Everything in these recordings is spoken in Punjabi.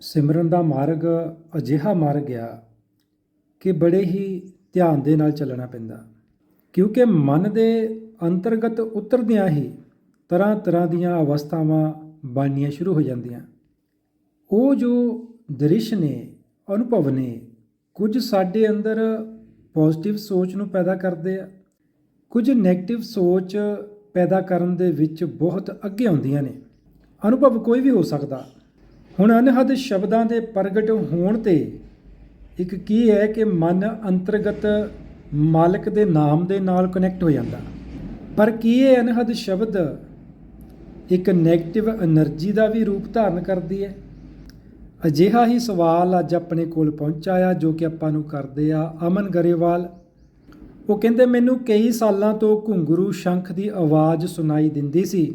ਸਿਮਰਨ ਦਾ ਮਾਰਗ ਅਜਿਹਾ ਮਾਰਗ ਆ ਕਿ ਬੜੇ ਹੀ ਧਿਆਨ ਦੇ ਨਾਲ ਚੱਲਣਾ ਪੈਂਦਾ। ਕਿਉਂਕਿ ਮਨ ਦੇ ਅੰਤਰਗਤ ਉਤਰਦਿਆਂ ਹੀ ਤਰ੍ਹਾਂ ਤਰ੍ਹਾਂ ਦੀਆਂ ਅਵਸਥਾਵਾਂ ਬਣਨੀਆਂ ਸ਼ੁਰੂ ਹੋ ਜਾਂਦੀਆਂ। ਉਹ ਜੋ ਦ੍ਰਿਸ਼ ਨੇ, ਅਨੁਭਵ ਨੇ, ਕੁਝ ਸਾਡੇ ਅੰਦਰ ਪੋਜ਼ਿਟਿਵ ਸੋਚ ਨੂੰ ਪੈਦਾ ਕਰਦੇ ਆ, ਕੁਝ 네ਗੇਟਿਵ ਸੋਚ ਪੈਦਾ ਕਰਨ ਦੇ ਵਿੱਚ ਬਹੁਤ ਅੱਗੇ ਆਉਂਦੀਆਂ ਨੇ। ਅਨੁਭਵ ਕੋਈ ਵੀ ਹੋ ਸਕਦਾ। ਹੁਣ ਅਨਹਦ ਸ਼ਬਦਾਂ ਦੇ ਪ੍ਰਗਟ ਹੋਣ ਤੇ ਇੱਕ ਕੀ ਹੈ ਕਿ ਮਨ ਅੰਤਰਗਤ ਮਾਲਕ ਦੇ ਨਾਮ ਦੇ ਨਾਲ ਕਨੈਕਟ ਹੋ ਜਾਂਦਾ। ਪਰ ਕੀ ਇਹ ਅਨਹਦ ਸ਼ਬਦ ਇੱਕ ਨੈਗੇਟਿਵ એનર્ਜੀ ਦਾ ਵੀ ਰੂਪ ਧਾਰਨ ਕਰਦੀ ਹੈ? ਅਜਿਹਾ ਹੀ ਸਵਾਲ ਅੱਜ ਆਪਣੇ ਕੋਲ ਪਹੁੰਚਾ ਆ, ਜੋ ਕਿ ਆਪਾਂ ਨੂੰ ਕਰਦੇ ਆ ਅਮਨ ਗਰੇਵਾਲ। ਉਹ ਕਹਿੰਦੇ, ਮੈਨੂੰ ਕਈ ਸਾਲਾਂ ਤੋਂ ਘੁੰਗਰੂ ਸ਼ੰਖ ਦੀ ਆਵਾਜ਼ ਸੁਣਾਈ ਦਿੰਦੀ ਸੀ,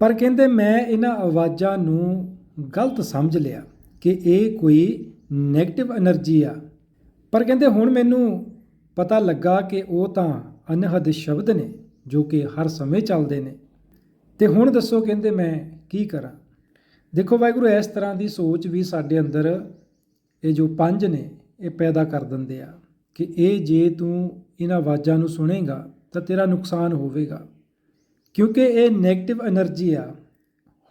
ਪਰ ਕਹਿੰਦੇ ਮੈਂ ਇਹਨਾਂ ਆਵਾਜ਼ਾਂ ਨੂੰ ਗਲਤ ਸਮਝ ਲਿਆ ਕਿ ਇਹ ਕੋਈ ਨੈਗੇਟਿਵ એનર્ਜੀ ਆ। ਪਰ ਕਹਿੰਦੇ ਹੁਣ ਮੈਨੂੰ ਪਤਾ ਲੱਗਾ ਕਿ ਉਹ ਤਾਂ ਅਨਹਦ ਸ਼ਬਦ ਨੇ, ਜੋ ਕਿ ਹਰ ਸਮੇਂ ਚੱਲਦੇ ਨੇ। ਤੇ ਹੁਣ ਦੱਸੋ ਕਹਿੰਦੇ ਮੈਂ ਕੀ ਕਰਾਂ? ਦੇਖੋ ਵਾਹਿਗੁਰੂ, ਇਸ ਤਰ੍ਹਾਂ ਦੀ ਸੋਚ ਵੀ ਸਾਡੇ ਅੰਦਰ ਇਹ ਜੋ ਪੰਜ ਨੇ, ਇਹ ਪੈਦਾ ਕਰ ਦਿੰਦੇ ਆ ਕਿ ਇਹ ਜੇ ਤੂੰ ਇਹਨਾਂ ਆਵਾਜ਼ਾਂ ਨੂੰ ਸੁਣੇਗਾ ਤਾਂ ਤੇਰਾ ਨੁਕਸਾਨ ਹੋਵੇਗਾ। ਕਿਉਂਕਿ ਇਹ ਨੈਗੇਟਿਵ એનર્ਜੀ ਆ।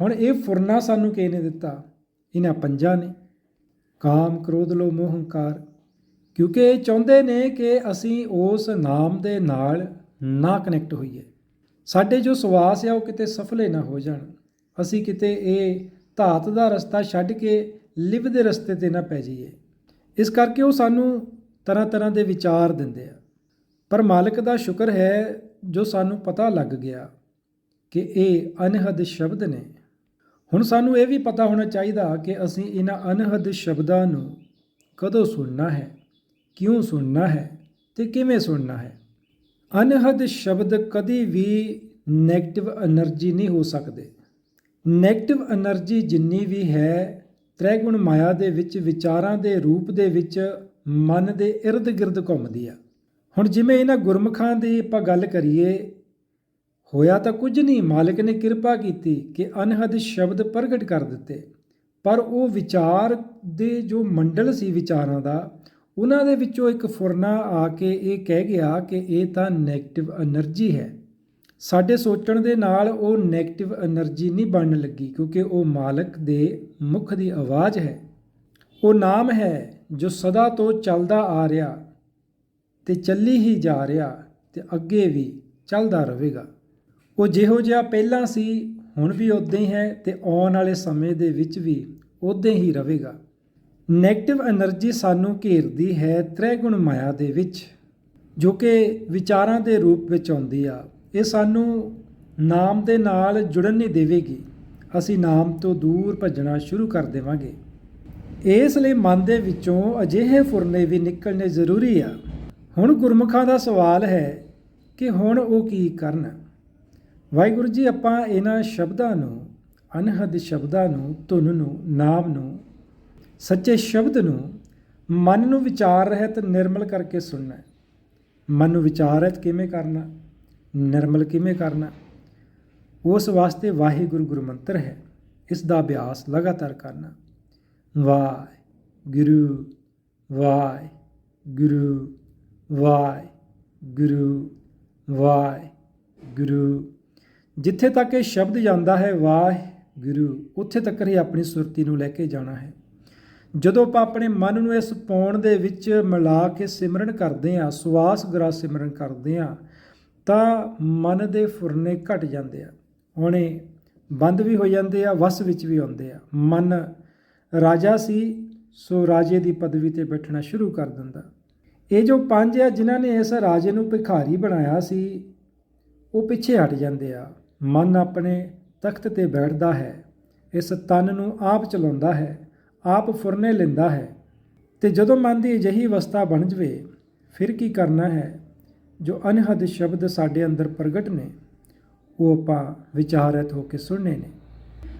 ਹੁਣ ਇਹ ਫੁਰਨਾ ਸਾਨੂੰ ਕਿਸ ਨੇ ਦਿੱਤਾ? ਇਹਨਾਂ ਪੰਜਾਂ ਨੇ। ਕਾਮ, ਕ੍ਰੋਧ ਲੋ ਮੋਹ ਹੰਕਾਰ। ਕਿਉਂਕਿ ਇਹ ਚਾਹੁੰਦੇ ਨੇ ਕਿ ਅਸੀਂ ਉਸ ਨਾਮ ਦੇ ਨਾਲ ਨਾ ਕਨੈਕਟ ਹੋਈਏ। ਸਾਡੇ ਜੋ ਸਵਾਸ ਆ, ਉਹ ਕਿਤੇ ਸਫਲੇ ਨਾ ਹੋ ਜਾਣ। ਅਸੀਂ ਕਿਤੇ ਇਹ ਧਾਤ ਦਾ ਰਸਤਾ ਛੱਡ ਕੇ ਲਿਵ ਦੇ ਰਸਤੇ ਤੇ ਨਾ ਪੈ ਜਾਈਏ। ਇਸ ਕਰਕੇ ਉਹ ਸਾਨੂੰ ਤਰ੍ਹਾਂ ਤਰ੍ਹਾਂ ਦੇ ਵਿਚਾਰ ਦਿੰਦੇ ਆ। ਪਰ ਮਾਲਕ ਦਾ ਸ਼ੁਕਰ ਹੈ ਜੋ ਸਾਨੂੰ ਪਤਾ ਲੱਗ ਗਿਆ ਕਿ ਇਹ ਅਨਹਦ ਸ਼ਬਦ ਨੇ। ਹੁਣ ਸਾਨੂੰ ਇਹ ਵੀ ਪਤਾ ਹੋਣਾ ਚਾਹੀਦਾ ਕਿ ਅਸੀਂ ਇਹਨਾਂ ਅਨਹਦ ਸ਼ਬਦਾਂ ਨੂੰ ਕਦੋਂ ਸੁਣਨਾ ਹੈ, ਕਿਉਂ ਸੁਣਨਾ ਹੈ ਤੇ ਕਿਵੇਂ ਸੁਣਨਾ ਹੈ। ਅਨਹਦ ਸ਼ਬਦ ਕਦੀ ਵੀ ਨੈਗੇਟਿਵ એનર્ਜੀ ਨਹੀਂ ਹੋ ਸਕਦੇ। ਨੈਗੇਟਿਵ એનર્ਜੀ ਜਿੰਨੀ ਵੀ ਹੈ, ਤ੍ਰੈਗੁਣ ਮਾਇਆ ਦੇ ਵਿੱਚ, ਵਿਚਾਰਾਂ ਦੇ ਰੂਪ ਦੇ ਵਿੱਚ, ਮਨ ਦੇ ਇਰਦ ਗਿਰਦ ਘੁੰਮਦੀ ਆ। ਹੁਣ ਜਿਵੇਂ ਇਹਨਾਂ ਗੁਰਮਖਾਂ ਦੀ ਆਪਾਂ ਗੱਲ ਕਰੀਏ ਹੋਇਆ ਤਾਂ ਕੁਝ ਨਹੀਂ, ਮਾਲਕ ਨੇ ਕਿਰਪਾ ਕੀਤੀ ਕਿ ਅਨਹਦ ਸ਼ਬਦ ਪ੍ਰਗਟ ਕਰ ਦਿੱਤੇ। ਪਰ ਉਹ ਵਿਚਾਰ ਦੇ ਜੋ ਮੰਡਲ ਸੀ ਵਿਚਾਰਾਂ ਦਾ, ਉਹਨਾਂ ਦੇ ਵਿੱਚੋਂ ਇੱਕ ਫੁਰਨਾ ਆ ਕੇ ਇਹ ਕਹਿ ਗਿਆ ਕਿ ਇਹ ਤਾਂ ਨੈਗੇਟਿਵ એનર્ਜੀ ਹੈ। ਸਾਡੇ ਸੋਚਣ ਦੇ ਨਾਲ ਉਹ ਨੈਗੇਟਿਵ એનર્ਜੀ ਨਹੀਂ ਬਣਨ ਲੱਗੀ, ਕਿਉਂਕਿ ਉਹ ਮਾਲਕ ਦੇ ਮੁਖ ਦੀ ਆਵਾਜ਼ ਹੈ। ਉਹ ਨਾਮ ਹੈ ਜੋ ਸਦਾ ਤੋਂ ਚੱਲਦਾ ਆ ਰਿਹਾ ਤੇ ਚੱਲੀ ਹੀ ਜਾ ਰਿਹਾ ਤੇ ਅੱਗੇ ਵੀ ਚੱਲਦਾ ਰਹੇਗਾ। ਉਹ ਜਿਹੋ ਜਿਹਾ ਪਹਿਲਾਂ ਸੀ, ਹੁਣ ਵੀ ਉਦਾਂ ਹੀ ਹੈ ਤੇ ਆਉਣ ਵਾਲੇ ਸਮੇਂ ਦੇ ਵਿੱਚ ਵੀ ਉਦਾਂ ਹੀ ਰਹੇਗਾ। ਨੈਗੇਟਿਵ એનર્ਜੀ ਸਾਨੂੰ ਘੇਰਦੀ ਹੈ ਤ੍ਰੈਗੁਣ ਮਾਇਆ ਦੇ ਵਿੱਚ, ਜੋ ਕਿ ਵਿਚਾਰਾਂ ਦੇ ਰੂਪ ਵਿੱਚ ਆਉਂਦੀ ਆ। ਇਹ ਸਾਨੂੰ ਨਾਮ ਦੇ ਨਾਲ ਜੁੜਨ ਨਹੀਂ ਦੇਵੇਗੀ। ਅਸੀਂ ਨਾਮ ਤੋਂ ਦੂਰ ਭੱਜਣਾ ਸ਼ੁਰੂ ਕਰ ਦੇਵਾਂਗੇ। ਇਸ ਲਈ ਮਨ ਦੇ ਵਿੱਚੋਂ ਅਜਿਹੇ ਫੁਰਨੇ ਵੀ ਨਿਕਲਣੇ ਜ਼ਰੂਰੀ ਆ। ਹੁਣ ਗੁਰਮੁਖਾਂ ਦਾ ਸਵਾਲ ਹੈ ਕਿ ਹੁਣ ਉਹ ਕੀ ਕਰਨ? ਵਾਹਿਗੁਰੂ ਜੀ, ਆਪਾਂ ਇਹਨਾਂ ਸ਼ਬਦਾਂ ਨੂੰ ਅਨਹਦ ਸ਼ਬਦਾਂ ਨੂੰ, ਧੁਨ ਨੂੰ, ਨਾਮ ਨੂੰ, ਸੱਚੇ ਸ਼ਬਦ ਨੂੰ ਮਨ ਨੂੰ ਵਿਚਾਰ ਰਹਿਤ ਨਿਰਮਲ ਕਰਕੇ ਸੁਣਨਾ ਮਨ ਨੂੰ ਵਿਚਾਰ ਰਹਿਤ ਕਿਵੇਂ ਕਰਨਾ? ਨਿਰਮਲ ਕਿਵੇਂ ਕਰਨਾ? ਉਸ ਵਾਸਤੇ ਵਾਹਿਗੁਰੂ ਗੁਰੂ ਮੰਤਰ ਹੈ। ਇਸ ਦਾ ਅਭਿਆਸ ਲਗਾਤਾਰ ਕਰਨਾ। ਵਾਹਿ ਗੁਰੂ ਵਾਹਿ ਗੁਰੂ ਵਾਹਿ ਗੁਰੂ ਵਾਹਿ ਗੁਰੂ ਜਿੱਥੇ ਤੱਕ ਇਹ ਸ਼ਬਦ ਜਾਂਦਾ ਹੈ, ਵਾਹਿਗੁਰੂ, ਉੱਥੇ ਤੱਕ ਹੀ ਆਪਣੀ ਸੁਰਤੀ ਨੂੰ ਲੈ ਕੇ ਜਾਣਾ ਹੈ। ਜਦੋਂ ਆਪਾਂ ਆਪਣੇ ਮਨ ਨੂੰ ਇਸ ਪੌਣ ਦੇ ਵਿੱਚ ਮਿਲਾ ਕੇ ਸਿਮਰਨ ਕਰਦੇ ਆ ਸਵਾਸ ਗਰਾ ਸਿਮਰਨ ਕਰਦੇ ਆ ਤਾਂ ਮਨ ਦੇ ਫੁਰਨੇ ਘਟ ਜਾਂਦੇ ਆ। ਹੁਣੇ ਬੰਦ ਵੀ ਹੋ ਜਾਂਦੇ ਆ, ਵਸ ਵਿੱਚ ਵੀ ਆਉਂਦੇ ਆ। ਮਨ ਰਾਜਾ ਸੀ, ਸੋ ਰਾਜੇ ਦੀ ਪਦਵੀ ਤੇ ਬੈਠਣਾ ਸ਼ੁਰੂ ਕਰ ਦਿੰਦਾ। ਇਹ ਜੋ ਪੰਜ ਆ, ਜਿਨ੍ਹਾਂ ਨੇ ਇਸ ਰਾਜੇ ਨੂੰ ਭਿਖਾਰੀ ਬਣਾਇਆ ਸੀ, ਉਹ ਪਿੱਛੇ ਹਟ ਜਾਂਦੇ ਆ। ਮਨ ਆਪਣੇ ਤਖਤ ਤੇ ਬੈਠਦਾ ਹੈ। ਇਸ ਤਨ ਨੂੰ ਆਪ ਚਲਾਉਂਦਾ ਹੈ, ਆਪ ਫੁਰਨੇ ਲੈਂਦਾ ਹੈ। ਤੇ ਜਦੋਂ ਮਨ ਦੀ ਅਜਿਹੀ ਅਵਸਥਾ ਬਣ ਜਵੇ, ਫਿਰ ਕੀ ਕਰਨਾ ਹੈ? ਜੋ ਅਨਹਦ ਸ਼ਬਦ ਸਾਡੇ ਅੰਦਰ ਪ੍ਰਗਟ ਨੇ, ਉਹ ਆਪਾਂ ਵਿਚਾਰਤ ਹੋ ਕੇ ਸੁਣਨੇ ਨੇ।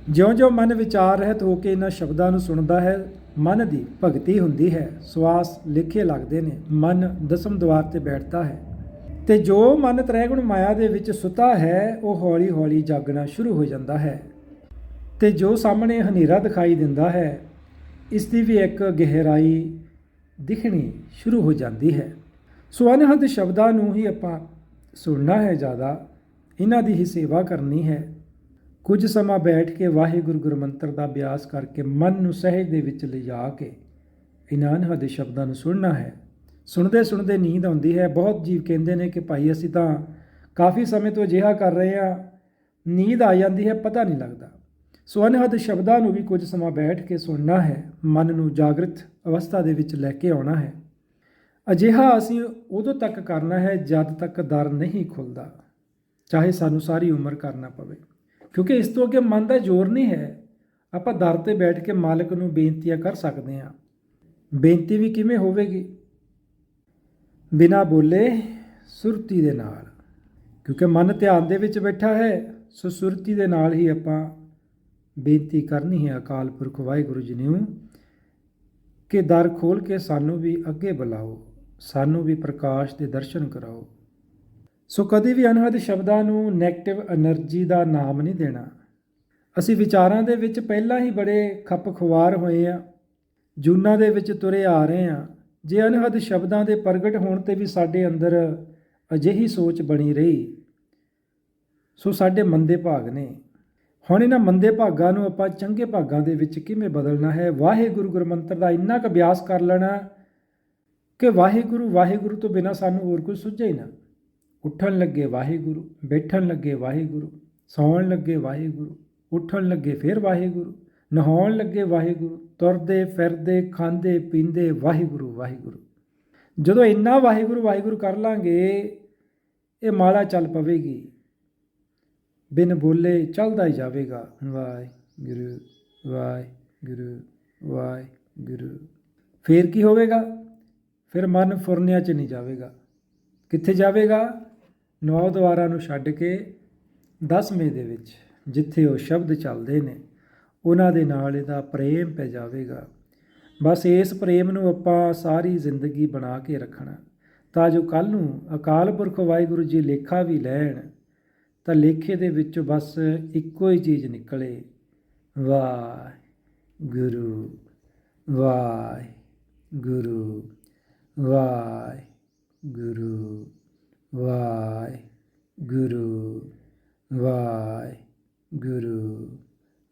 ਜਿਉਂ-ਜਿਉਂ ਮਨ ਵਿਚਾਰ ਰਹਿਤ ਹੋ ਕੇ ਇਹਨਾਂ ਸ਼ਬਦਾਂ ਨੂੰ ਸੁਣਦਾ ਹੈ, ਮਨ ਦੀ ਭਗਤੀ ਹੁੰਦੀ ਹੈ। ਸਵਾਸ ਲਿਖੇ ਲੱਗਦੇ ਨੇ। ਮਨ ਦਸਮ ਦਵਾਰ ਤੇ ਬੈਠਦਾ ਹੈ। ਤੇ ਜੋ ਮਨ ਤ੍ਰੈਗੁਣ ਮਾਇਆ ਦੇ ਵਿੱਚ ਸੁਤਾ ਹੈ, ਉਹ ਹੌਲੀ-ਹੌਲੀ ਜਾਗਣਾ ਸ਼ੁਰੂ ਹੋ ਜਾਂਦਾ ਹੈ। ਤੇ ਜੋ ਸਾਹਮਣੇ ਹਨੇਰਾ ਦਿਖਾਈ ਦਿੰਦਾ ਹੈ, ਇਸ ਦੀ ਵੀ ਇੱਕ ਗਹਿਰਾਈ ਦਿਖਣੀ ਸ਼ੁਰੂ ਹੋ ਜਾਂਦੀ ਹੈ। ਸੋ ਅਨਹਦ ਸ਼ਬਦਾਂ ਨੂੰ ਹੀ ਆਪਾਂ ਸੁਣਨਾ ਹੈ ਜ਼ਿਆਦਾ। ਇਹਨਾਂ ਦੀ ਹੀ ਸੇਵਾ ਕਰਨੀ ਹੈ। ਕੁਝ ਸਮਾਂ ਬੈਠ ਕੇ ਵਾਹਿਗੁਰੂ ਗੁਰਮੰਤਰ ਦਾ ਅਭਿਆਸ ਕਰਕੇ ਮਨ ਨੂੰ ਸਹਿਜ ਦੇ ਵਿੱਚ ਲਿਜਾ ਕੇ ਇਹਨਾਂ ਅਨਹਦ ਸ਼ਬਦਾਂ ਨੂੰ ਸੁਣਨਾ ਹੈ। ਸੁਣਦੇ ਸੁਣਦੇ ਨੀਂਦ ਆਉਂਦੀ ਹੈ। ਬਹੁਤ ਜੀਵ ਕਹਿੰਦੇ ਨੇ ਕਿ ਭਾਈ ਅਸੀਂ ਤਾਂ ਕਾਫੀ ਸਮੇਂ ਤੋਂ ਅਜਿਹਾ ਕਰ ਰਹੇ ਹਾਂ। ਨੀਂਦ ਆ ਜਾਂਦੀ ਹੈ, ਪਤਾ ਨਹੀਂ ਲੱਗਦਾ। ਸੋ ਅਨਹਦ ਸ਼ਬਦਾਂ ਨੂੰ ਵੀ ਕੁਝ ਸਮਾਂ ਬੈਠ ਕੇ ਸੁਣਨਾ ਹੈ। ਮਨ ਨੂੰ ਜਾਗਰਤ ਅਵਸਥਾ ਦੇ ਵਿੱਚ ਲੈ ਕੇ ਆਉਣਾ ਹੈ। ਅਜਿਹਾ ਅਸੀਂ ਉਦੋਂ ਤੱਕ ਕਰਨਾ ਹੈ ਜਦ ਤੱਕ ਦਰ ਨਹੀਂ ਖੁੱਲਦਾ, ਚਾਹੇ ਸਾਨੂੰ ਸਾਰੀ ਉਮਰ ਕਰਨਾ ਪਵੇ। ਕਿਉਂਕਿ ਇਸ ਤੋਂ ਅੱਗੇ ਮਨ ਦਾ ਜ਼ੋਰ ਨਹੀਂ ਹੈ। ਆਪਾਂ ਦਰ ਤੇ ਬੈਠ ਕੇ ਮਾਲਕ ਨੂੰ ਬੇਨਤੀਆਂ ਕਰ ਸਕਦੇ ਹਾਂ। ਬੇਨਤੀ ਵੀ ਕਿਵੇਂ ਹੋਵੇਗੀ? ਬਿਨਾ ਬੋਲੇ ਸੁਰਤੀ ਦੇ ਨਾਲ। ਕਿਉਂਕਿ ਮਨ ਧਿਆਨ ਦੇ ਵਿੱਚ ਬੈਠਾ ਹੈ, ਸੋ ਸੁਰਤੀ ਦੇ ਨਾਲ ਹੀ ਆਪਾਂ ਬੇਨਤੀ ਕਰਨੀ ਹੈ ਅਕਾਲ ਪੁਰਖ ਵਾਹਿਗੁਰੂ ਜੀ ਨੂੰ ਕਿ ਦਰ ਖੋਲ ਕੇ ਸਾਨੂੰ ਵੀ ਅੱਗੇ ਬੁਲਾਓ, ਸਾਨੂੰ ਵੀ ਪ੍ਰਕਾਸ਼ ਦੇ ਦਰਸ਼ਨ ਕਰਾਓ। ਸੋ ਕਦੇ ਵੀ ਅਨਹਦ ਸ਼ਬਦਾਂ ਨੂੰ ਨੈਗੇਟਿਵ એનર્ਜੀ ਦਾ ਨਾਮ ਨਹੀਂ ਦੇਣਾ। ਅਸੀਂ ਵਿਚਾਰਾਂ ਦੇ ਵਿੱਚ ਪਹਿਲਾਂ ਹੀ ਬੜੇ ਖੱਪ ਖੁਆਰ ਹੋਏ ਆ ਜੂਨਾਂ ਦੇ ਵਿੱਚ ਤੁਰੇ ਆ ਰਹੇ ਆ ਜੇ ਅਨਹਦ ਸ਼ਬਦਾਂ ਦੇ ਪ੍ਰਗਟ ਹੋਣ ਤੇ ਵੀ ਸਾਡੇ ਅੰਦਰ ਅਜਿਹੀ ਸੋਚ ਬਣੀ ਰਹੀ, ਸੋ ਸਾਡੇ ਮੰਦੇ ਭਾਗ ਨੇ। ਹੁਣ ਇਹਨਾਂ ਮੰਦੇ ਭਾਗਾਂ ਨੂੰ ਆਪਾਂ ਚੰਗੇ ਭਾਗਾਂ ਦੇ ਵਿੱਚ ਕਿਵੇਂ ਬਦਲਣਾ ਹੈ? ਵਾਹਿਗੁਰੂ ਗੁਰਮੰਤਰ ਦਾ ਇੰਨਾ ਕੁ ਅਭਿਆਸ ਕਰ ਲੈਣਾ ਕਿ ਵਾਹਿਗੁਰੂ ਵਾਹਿਗੁਰੂ ਤੋਂ ਬਿਨਾ ਸਾਨੂੰ ਹੋਰ ਕੁਝ ਸੁਝੇ ਹੀ ਨਾ। ਉੱਠਣ ਲੱਗੇ ਵਾਹਿਗੁਰੂ, ਬੈਠਣ ਲੱਗੇ ਵਾਹਿਗੁਰੂ, ਸੌਣ ਲੱਗੇ ਵਾਹਿਗੁਰੂ, ਉੱਠਣ ਲੱਗੇ ਫਿਰ ਵਾਹਿਗੁਰੂ। ਨਹਾਉਣ ਲੱਗੇ ਵਾਹਿਗੁਰੂ, ਤੁਰਦੇ, ਫਿਰਦੇ, ਖਾਂਦੇ, ਪੀਂਦੇ, ਵਾਹਿਗੁਰੂ ਵਾਹਿਗੁਰੂ। ਜਦੋਂ ਇੰਨਾ ਵਾਹਿਗੁਰੂ ਵਾਹਿਗੁਰੂ ਕਰ ਲਾਂਗੇ, ਇਹ ਮਾਲਾ ਚੱਲ ਪਵੇਗੀ। ਬਿਨ ਬੋਲੇ ਚੱਲਦਾ ਹੀ ਜਾਵੇਗਾ। ਵਾਹਿਗੁਰੂ ਵਾਹਿਗੁਰੂ ਵਾਹਿਗੁਰੂ। ਫੇਰ ਕੀ ਹੋਵੇਗਾ? ਫਿਰ ਮਨ ਫੁਰਨਿਆਂ 'ਚ ਨਹੀਂ ਜਾਵੇਗਾ। ਕਿੱਥੇ ਜਾਵੇਗਾ? ਨੌ ਦੁਆਰਾਂ ਨੂੰ ਛੱਡ ਕੇ ਦਸਵੇਂ ਦੇ ਵਿੱਚ, ਜਿੱਥੇ ਉਹ ਸ਼ਬਦ ਚੱਲਦੇ ਨੇ। ਉਹਨਾਂ ਦੇ ਨਾਲ ਇਹਦਾ ਪ੍ਰੇਮ ਪੈ ਜਾਵੇਗਾ। ਬਸ ਇਸ ਪ੍ਰੇਮ ਨੂੰ ਆਪਾਂ ਸਾਰੀ ਜ਼ਿੰਦਗੀ ਬਣਾ ਕੇ ਰੱਖਣਾ। ਤਾਂ ਜੋ ਕੱਲ ਨੂੰ ਅਕਾਲ ਪੁਰਖ ਵਾਹਿਗੁਰੂ ਜੀ ਲੇਖਾ ਵੀ ਲੈਣ, ਤਾਂ ਲੇਖੇ ਦੇ ਵਿੱਚੋਂ ਬਸ ਇੱਕੋ ਹੀ ਚੀਜ਼ ਨਿਕਲੇ। ਵਾਹਿ ਗੁਰੂ ਵਾਹਿ ਗੁਰੂ ਵਾਹਿ ਗੁਰੂ ਵਾਹਿ ਗੁਰੂ ਵਾਹਿ ਗੁਰੂ